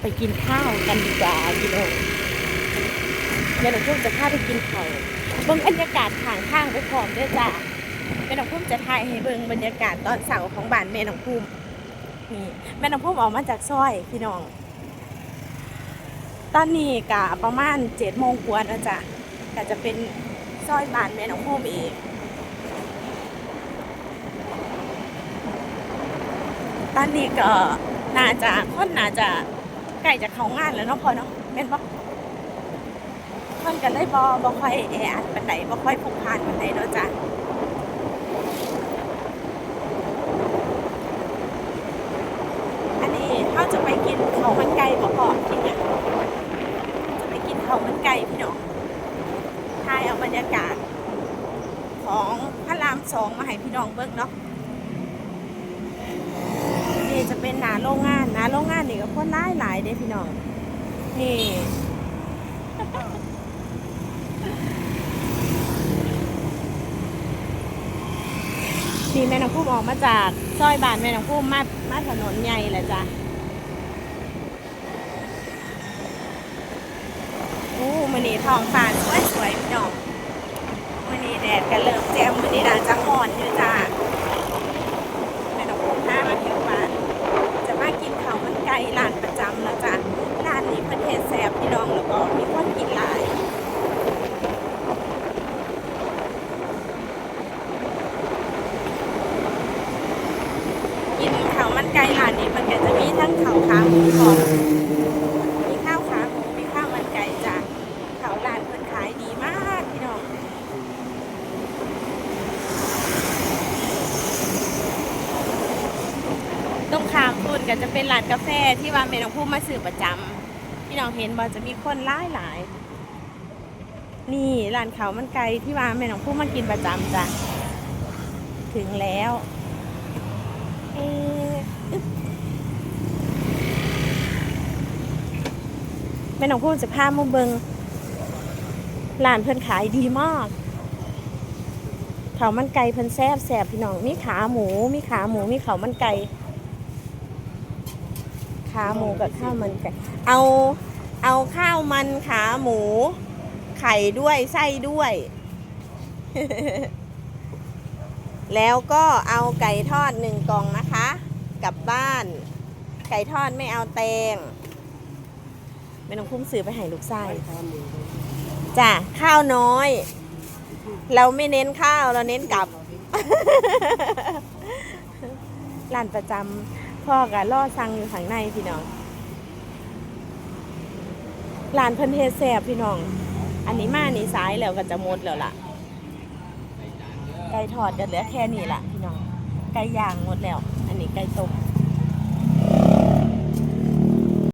ไปกินข้าวกันดีกว่าพี่น้องแม่น้องพุ่มจะพาไปกินข้าวเบิ่งบรรยากาศข้างทางไปพร้อมด้วยจ้ะแม่น้องพุ่มจะถ่ายให้เบิ่งบรรยากาศตอนเสาร์ของบ้านแม่น้องพุ่มนี่แม่น้องพุ่มออกมาจากซอยพี่น้อง ตอนนี้กะประมาณเจ็ดโมงกว่าแล้วจ้ะก็จะเป็นซอยบ้านแม่น้องพุ่มเองตอนนี้ก็น่าจะคนน่าจะ ใกล้จะเขางานแล้วเนาะพอเนาะแม่นบ่คนกันได้บ่บ่ค่อยแออัดปานใดบ่ค่อยพลุกพล่านปานใดเนาะจ้ะอันนี้เขาจะไปกินข้าวมันไก่บ่พอกินหยังจะไปกินข้าวมันไก่พี่น้องถ่ายเอาบรรยากาศ ของพระรามสองมาให้พี่น้องเบิ่งเนาะนี่จะเป็นหนาโรงงานหนาโรงงาน คนหลายหลายเด้พี่น้อง นี่ นี่แม่น้องพุ่มออกมาจากซอยบ้านแม่น้องพุ่มมา มาถนนใหญ่แหละจ้ะโอ้มันนี่ทองฟ้าสวยสวยพี่น้องมันนี่แดดกันเริ่มแจ่มมันนี่น่าจะห่อนอยู่จ้า แม่น้องพุ่มพามาเที่ยวบ้าน จะมากินข้าวมันไก่ร้านประจำแล้วจ้ะร้านนี้เพิ่นเฮ็ดแซ่บพี่น้องแล้วก็มีคนกินหลาย กินข้าวมัน ไก่ร้านนี้มันก็จะมีทั้งข้าวขาหมูกรอบมีข้าวขาหมูมีข้าวมันไก่จ้ะข้าวร้านเพิ่นขายดีมากพี่น้องตรงข้ามพุ่นก็จะเป็นร้านกาแฟที่ว่าแม่น้องพุ่มมาซื้อประจำพี่น้องเห็นบ่จะมีคนหลายหลายนี่ร้านเขาวมันไก่ที่ว่าแม่น้องพุ่มมากินประจำจ้ะ ถึงแล้ว เอ๊ แม่น้องพุ่มจะพามาเบิงร้านเพิ่นขายดีมากข้ามันไก่เพิ่นแซ่บแซ่บพี่น้อง มีขาหมู มีขาหมู มีเขามันไก่ ขาหมูกับข้าวมันไก่ เอา เอาข้าวมันขาหมู ไข่ด้วยไส้ด้วย แล้วก็เอาไก่ทอดหนึ่งกล่องนะคะ กลับบ้าน ไก่ทอดไม่เอาแตงไม่ต้องคุ้มซื้อไปให้ลูกไส้จ้ะข้าวน้อย เราไม่เน้นข้าวเราเน้นกลับร้านประจำพ่อกับล่อสั่งอยู่ข้างในพี่น้องร้านเพิ่นเทศแซบพี่น้อง อันนี้มานี่สายแล้วก็จะหมดแล้วล่ะไก่ทอดก็เหลือแค่นี้ล่ะพี่น้อง ไก่ย่างหมดแล้ว อันนี้ไก่ต้ม